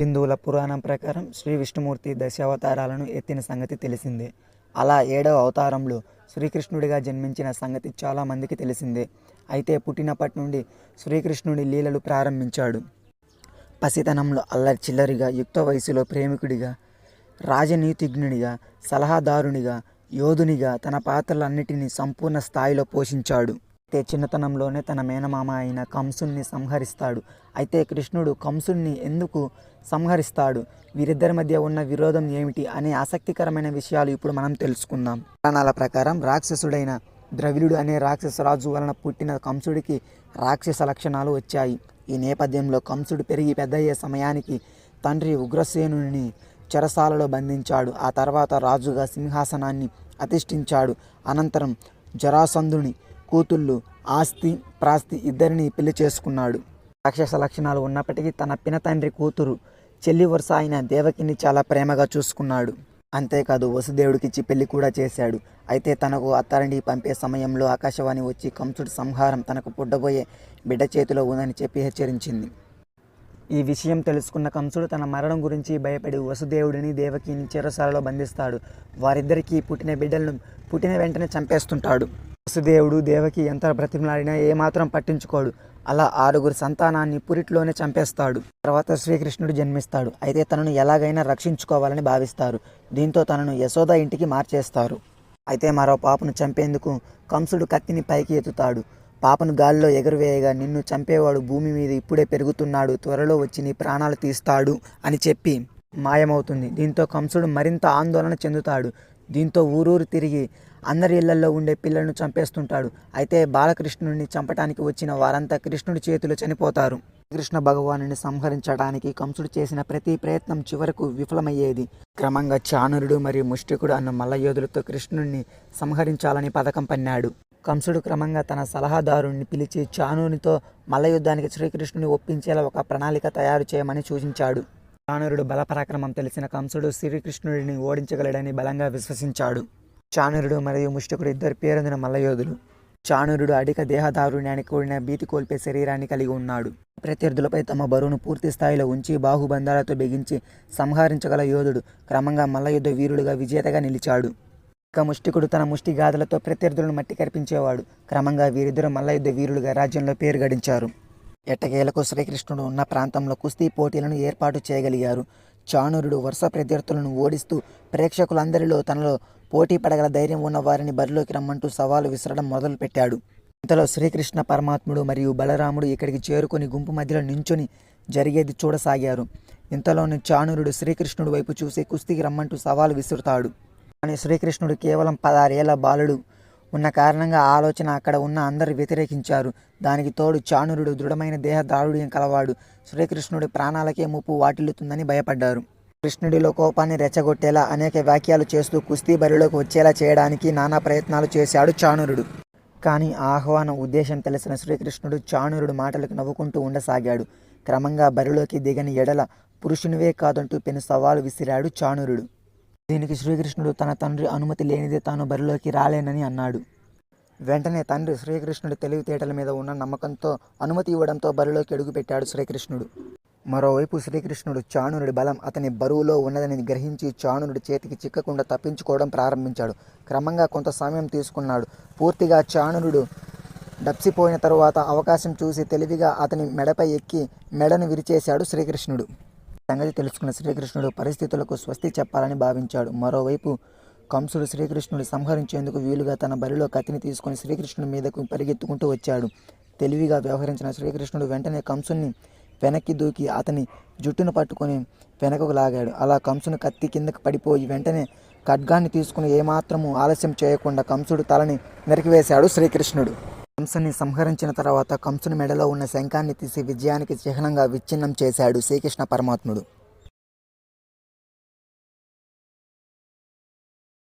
హిందువుల పురాణం ప్రకారం శ్రీ విష్ణుమూర్తి దశావతారాలను ఎత్తిన సంగతి తెలిసిందే. అలా ఏడవ అవతారంలో శ్రీకృష్ణుడిగా జన్మించిన సంగతి చాలామందికి తెలిసిందే. అయితే పుట్టినప్పటి నుండి శ్రీకృష్ణుడి లీలలు ప్రారంభించాడు. పసితనంలో అల్లరి చిల్లరిగా యుక్త వయసులో ప్రేమికుడిగా రాజనీతిజ్ఞుడిగా సలహాదారునిగా యోధునిగా తన పాత్రలన్నిటినీ సంపూర్ణ స్థాయిలో పోషించాడు. అయితే చిన్నతనంలోనే తన మేనమామ అయిన కంసుణ్ణి సంహరిస్తాడు. అయితే కృష్ణుడు కంసుణ్ణి ఎందుకు సంహరిస్తాడు? వీరిద్దరి మధ్య ఉన్న విరోధం ఏమిటి అనే ఆసక్తికరమైన విషయాలు ఇప్పుడు మనం తెలుసుకుందాం. పురాణాల ప్రకారం రాక్షసుడైన ద్రవిడు అనే రాక్షసరాజు వలన పుట్టిన కంసుడికి రాక్షస లక్షణాలు వచ్చాయి. ఈ నేపథ్యంలో కంసుడు పెరిగి పెద్దయ్యే సమయానికి తండ్రి ఉగ్రసేనుని చెరసాలలో బంధించాడు. ఆ తర్వాత రాజుగా సింహాసనాన్ని అధిష్ఠించాడు. అనంతరం జరాసంధుని కూతుళ్ళు ఆస్తి ప్రాస్తి ఇద్దరిని పెళ్ళి చేసుకున్నాడు. రాక్షస లక్షణాలు ఉన్నప్పటికీ తన పినతండ్రి కూతురు చెల్లి వరుస అయిన దేవకిని చాలా ప్రేమగా చూసుకున్నాడు. అంతేకాదు వసుదేవుడికిచ్చి పెళ్ళి కూడా చేశాడు. అయితే తనకు అత్తారిని పంపే సమయంలో ఆకాశవాణి వచ్చి కంసుడి సంహారం తనకు పుట్టబోయే బిడ్డ చేతిలో ఉందని చెప్పి హెచ్చరించింది. ఈ విషయం తెలుసుకున్న కంసుడు తన మరణం గురించి భయపడి వసుదేవుడిని దేవకిని చెరసాలలో బంధిస్తాడు. వారిద్దరికీ పుట్టిన బిడ్డలను పుట్టిన వెంటనే చంపేస్తుంటాడు. వసుదేవుడు దేవకి ఎంత బ్రతిమలాడినా ఏమాత్రం పట్టించుకోడు. అలా ఆరుగురు సంతానాన్ని పురిట్లోనే చంపేస్తాడు. తర్వాత శ్రీకృష్ణుడు జన్మిస్తాడు. అయితే తనను ఎలాగైనా రక్షించుకోవాలని భావిస్తారు. దీంతో తనను యశోద ఇంటికి మార్చేస్తారు. అయితే మరో పాపను చంపేందుకు కంసుడు కత్తిని పైకి ఎత్తుతాడు. పాపను గాల్లో ఎగురవేయగా నిన్ను చంపేవాడు భూమి మీద ఇప్పుడే పెరుగుతున్నాడు త్వరలో వచ్చి నీ ప్రాణాలు తీస్తాడు అని చెప్పి మాయమవుతుంది. దీంతో కంసుడు మరింత ఆందోళన చెందుతాడు. దీంతో ఊరూరు తిరిగి అందరి ఇళ్ళలో ఉండే పిల్లలను చంపేస్తుంటాడు. అయితే బాలకృష్ణుడిని చంపటానికి వచ్చిన వారంతా కృష్ణుడి చేతిలో చనిపోతారు. కృష్ణ భగవానుని సంహరించడానికి కంసుడు చేసిన ప్రతి ప్రయత్నం చివరకు విఫలమయ్యేది. క్రమంగా చానురుడు మరియు ముష్టికుడు అన్న మల్లయోధులతో కృష్ణుడిని సంహరించాలని పథకం పన్నాడు. కంసుడు క్రమంగా తన సలహాదారుణ్ణి పిలిచి చానునితో మల్లయుద్ధానికి శ్రీకృష్ణుని ఒప్పించేలా ఒక ప్రణాళిక తయారు చేయమని సూచించాడు. చాణురుడు బలపరాక్రమం తెలిసిన కంసుడు శ్రీకృష్ణుడిని ఓడించగలడని బలంగా విశ్వసించాడు. చాణురుడు మరియు ముష్టికుడు ఇద్దరు పేరొందిన మల్లయోధులు. చాణురుడు అధిక దేహదారుణ్యానికి కూడిన భీతి కోల్పే శరీరాన్ని కలిగి ఉన్నాడు. ప్రత్యర్థులపై తమ బరువును పూర్తి స్థాయిలో ఉంచి బాహుబంధాలతో బిగించి సంహరించగల యోధుడు క్రమంగా మల్లయుద్ధ వీరుడుగా విజేతగా నిలిచాడు. ఇక ముష్టికుడు తన ముష్టి గాథలతో ప్రత్యర్థులను మట్టి కరిపించేవాడు. క్రమంగా వీరిద్దరు మల్లయుద్ధ వీరులుగా రాజ్యంలో పేరు గడించారు. ఎట్టకేలకు శ్రీకృష్ణుడు ఉన్న ప్రాంతంలో కుస్తీ పోటీలను ఏర్పాటు చేయగలిగారు. చాణురుడు వరుస ప్రత్యర్థులను ఓడిస్తూ ప్రేక్షకులందరిలో తనలో పోటీ పడగల ధైర్యం ఉన్న వారిని బరిలోకి రమ్మంటూ సవాలు విసరడం మొదలుపెట్టాడు. ఇంతలో శ్రీకృష్ణ పరమాత్ముడు మరియు బలరాముడు ఇక్కడికి చేరుకుని గుంపు మధ్యలో నించుని జరిగేది చూడసాగారు. ఇంతలోని చాణురుడు శ్రీకృష్ణుడు వైపు చూసి కుస్తీకి రమ్మంటూ సవాలు విసురుతాడు. కానీ శ్రీకృష్ణుడు కేవలం పదారేళ్ళ బాలుడు ఉన్న కారణంగా ఆలోచన అక్కడ ఉన్న అందరు వ్యతిరేకించారు. దానికి తోడు చాణురుడు దృఢమైన దేహదారుడ్యం కలవాడు. శ్రీకృష్ణుడి ప్రాణాలకే ముప్పు వాటిల్లుతుందని భయపడ్డారు. కృష్ణుడిలో కోపాన్ని రెచ్చగొట్టేలా అనేక వ్యాఖ్యలు చేస్తూ కుస్తీ బరిలోకి వచ్చేలా చేయడానికి నానా ప్రయత్నాలు చేశాడు చాణురుడు. కానీ ఆహ్వాన ఉద్దేశం తెలిసిన శ్రీకృష్ణుడు చాణురుడు మాటలకు నవ్వుకుంటూ ఉండసాగాడు. క్రమంగా బరిలోకి దిగని ఎడల పురుషునివే కాదంటూ పెను సవాలు విసిరాడు చాణురుడు. దీనికి శ్రీకృష్ణుడు తన తండ్రి అనుమతి లేనిదే తాను బరిలోకి రాలేనని అన్నాడు. వెంటనే తండ్రి శ్రీకృష్ణుడి తెలివితేటల మీద ఉన్న నమ్మకంతో అనుమతి ఇవ్వడంతో బరిలోకి అడుగుపెట్టాడు శ్రీకృష్ణుడు. మరోవైపు శ్రీకృష్ణుడు చాణునుడి బలం అతని బరువులో ఉన్నదని గ్రహించి చాణునుడి చేతికి చిక్కకుండా తప్పించుకోవడం ప్రారంభించాడు. క్రమంగా కొంత సమయం తీసుకున్నాడు. పూర్తిగా చాణునుడు డప్సిపోయిన తరువాత అవకాశం చూసి తెలివిగా అతని మెడపై ఎక్కి మెడను విరిచేశాడు శ్రీకృష్ణుడు. సంగతి తెలుసుకున్న శ్రీకృష్ణుడు పరిస్థితులకు స్వస్తి చెప్పాలని భావించాడు. మరోవైపు కంసుడు శ్రీకృష్ణుడు సంహరించేందుకు వీలుగా తన బరిలో కత్తిని తీసుకుని శ్రీకృష్ణుడి మీదకు పరిగెత్తుకుంటూ వచ్చాడు. తెలివిగా వ్యవహరించిన శ్రీకృష్ణుడు వెంటనే కంసుని వెనక్కి దూకి అతని జుట్టును పట్టుకొని వెనకకు లాగాడు. అలా కంసును కత్తి కిందకు పడిపోయి వెంటనే ఖడ్గాన్ని తీసుకుని ఏమాత్రము ఆలస్యం చేయకుండా కంసుడు తలని నరికివేశాడు శ్రీకృష్ణుడు. కంసుని సంహరించిన తర్వాత కంసుని మెడలో ఉన్న శంఖాన్ని తీసి విజయానికి చిహ్నంగా విచ్ఛిన్నం చేశాడు శ్రీకృష్ణ పరమాత్ముడు.